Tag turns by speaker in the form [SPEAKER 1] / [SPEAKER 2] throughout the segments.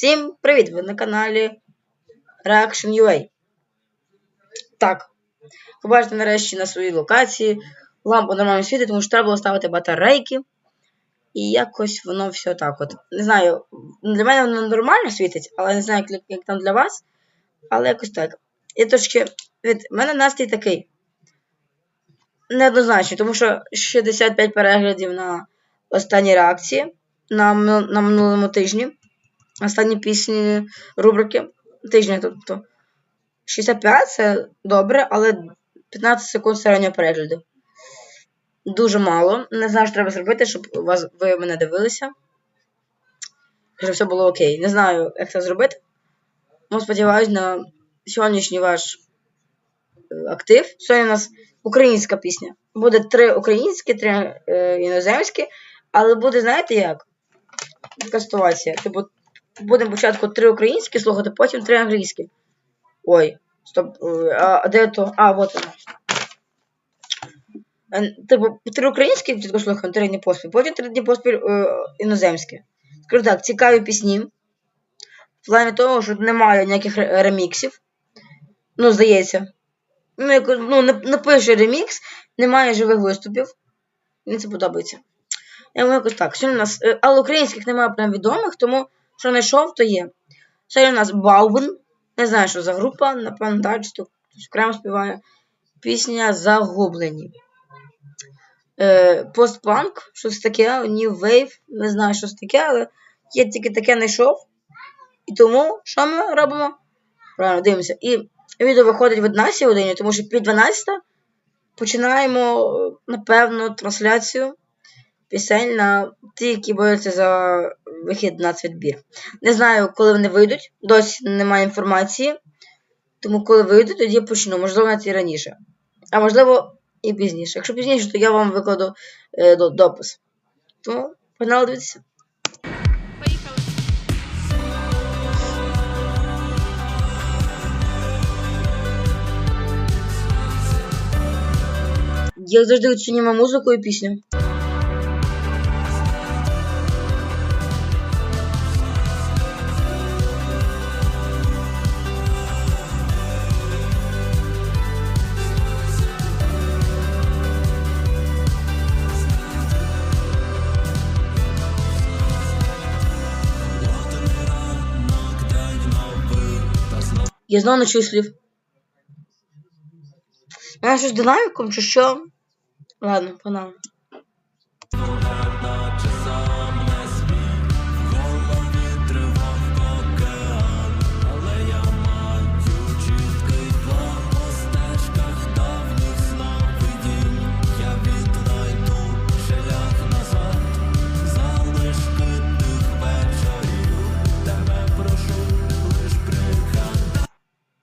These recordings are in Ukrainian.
[SPEAKER 1] Всім привіт! Ви на каналі Reaction UA. Так, ви бачите нарешті на своїй локації. Лампа нормально світить, тому що треба було ставити батарейки. І якось воно все так от. Не знаю, для мене воно нормально світить, але не знаю, як, як там для вас. Але якось так. Я трошки. Від мене настрій такий. Неоднозначний, тому що 65 переглядів на останній реакції на, на минулому тижні. Останні пісні рубрики тижня, тобто 65 це добре, але 15 секунд середнього перегляду. Дуже мало. Не знаю, що треба зробити, щоб вас, ви мене дивилися. Щоб все було окей. Не знаю, як це зробити. Ну, сподіваюсь, на сьогоднішній ваш е, актив. Сьогодні у нас українська пісня. Буде три українські, три е, іноземські, але буде, знаєте як? Така ситуація. Типу, будемо спочатку три українські слухати, потім три англійські. Ой, стоп. е, А, де то? А, от воно. Типу, три українські тільки слухаємо, три дні поспіль, потім три дні поспіль е, іноземські. Скажу так, цікаві пісні. В плані того, що немає ніяких реміксів. Ну, здається. Ну, як, ну не, не пише ремікс, немає живих виступів. Мені це подобається. Я якось так. Сьогодні у нас. е, Але українських немає прям відомих, тому що знайшов, то є. Сьогодні у нас Баубен. Не знаю, що за група, напевно, так, чи то хтось окремо співає. Пісня Загублені. Е, постпанк, щось таке, New Wave, не знаю, що це таке, але я тільки таке знайшов. І тому що ми робимо? Правильно, дивимося. І відео виходить в 11 годині, тому що під 12 починаємо, напевно, трансляцію пісень на ті, які борються за вихід на цвітбір. Не знаю, коли вони вийдуть, досі немає інформації. Тому коли вийдуть, тоді я почну, можливо, навіть і раніше. А можливо, і пізніше. Якщо пізніше, то я вам викладу е, допис. Тому погнали дивитися.
[SPEAKER 2] Поїхали.
[SPEAKER 1] Я завжди оцінюю музику і пісню. Я знову не чую слів. Я щось динаміком чи що? Ладно, погнали.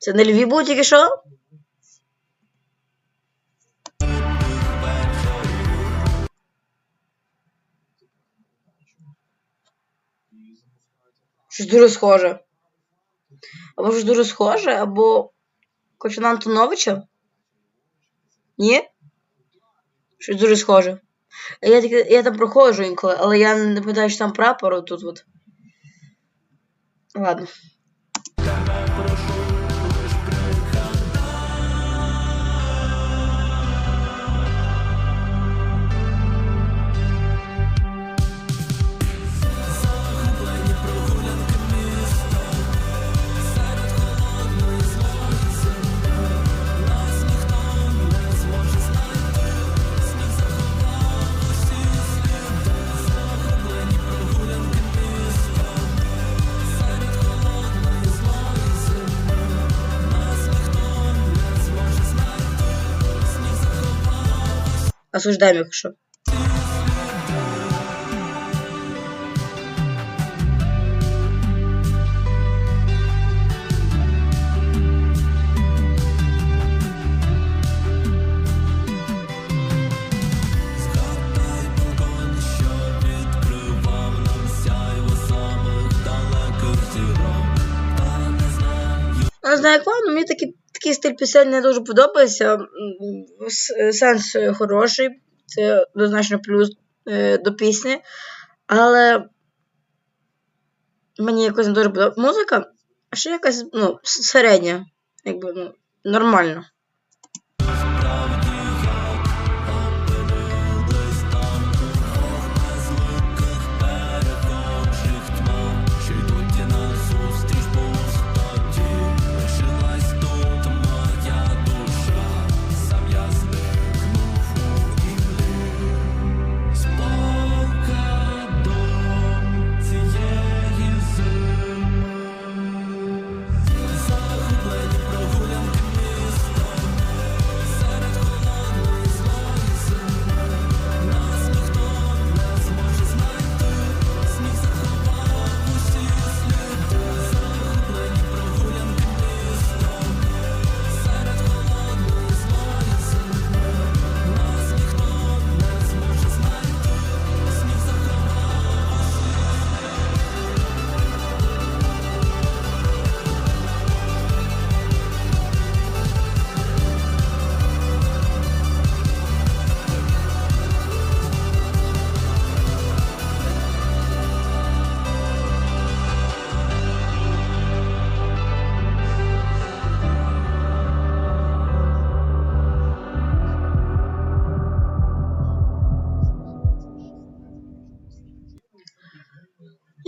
[SPEAKER 1] Це не Львів був тільки що? Щось дуже схоже. Або щось дуже схоже, або Кочана Антоновича? Ні? Щось дуже схоже. Я, тільки, я там проходжу інколи, але я не пам'ятаю, що там прапор тут от. Ладно. Осуждаем, якщо. Не знаю, як вам, але мені такий, такий стиль пісень не дуже подобається. Сенс е, хороший, це однозначно плюс е, до пісні. Але Мені якось не дуже подобається музика, ще якась, ну, середня. Якби, ну, нормально.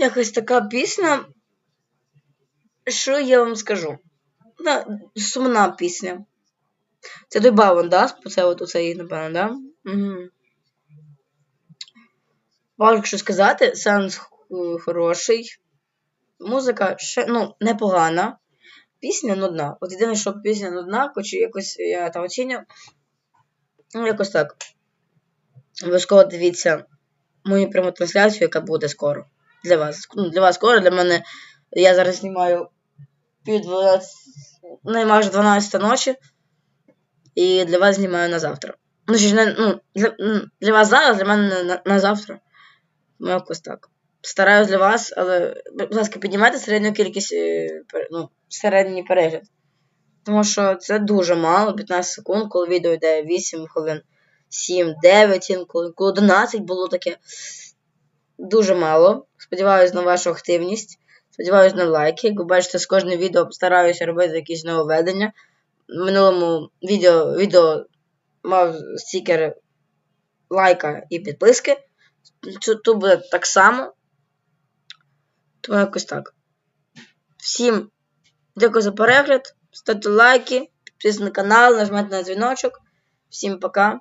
[SPEAKER 1] Якось така пісня. Що я вам скажу? Сумна пісня. Це той Бавон, да? Це от оцей, напевно, да? Угу. Важко що сказати, сенс хороший. Музика ще, ну, непогана. Пісня нудна. От єдине, що пісня нудна, хоч якось я там оцінюю. Ну, якось так. Обов'язково дивіться мою пряму трансляцію, яка буде скоро. Для вас. Ну, для вас скоро, для мене. Я зараз знімаю пів 12, ну, майже 12 ночі. І для вас знімаю на завтра. Ну, ж не, ну, для, м, для вас зараз, для мене на, на, на завтра. Ну, якось так. Стараюсь для вас, але, будь ласка, піднімайте середню кількість, е, ну, середній перегляд. Тому що це дуже мало, 15 секунд, коли відео йде 8 хвилин, 7, 9, інколи, коли 11 було таке. Дуже мало. Сподіваюсь на вашу активність. Сподіваюсь на лайки. Як ви бачите, з кожним відео стараюся робити якісь нововведення. В минулому відео, відео мав стікер лайка і підписки. Тут, буде так само. Тому якось так. Всім дякую за перегляд. Ставте лайки, підписуйтесь на канал, нажмете на дзвіночок. Всім пока.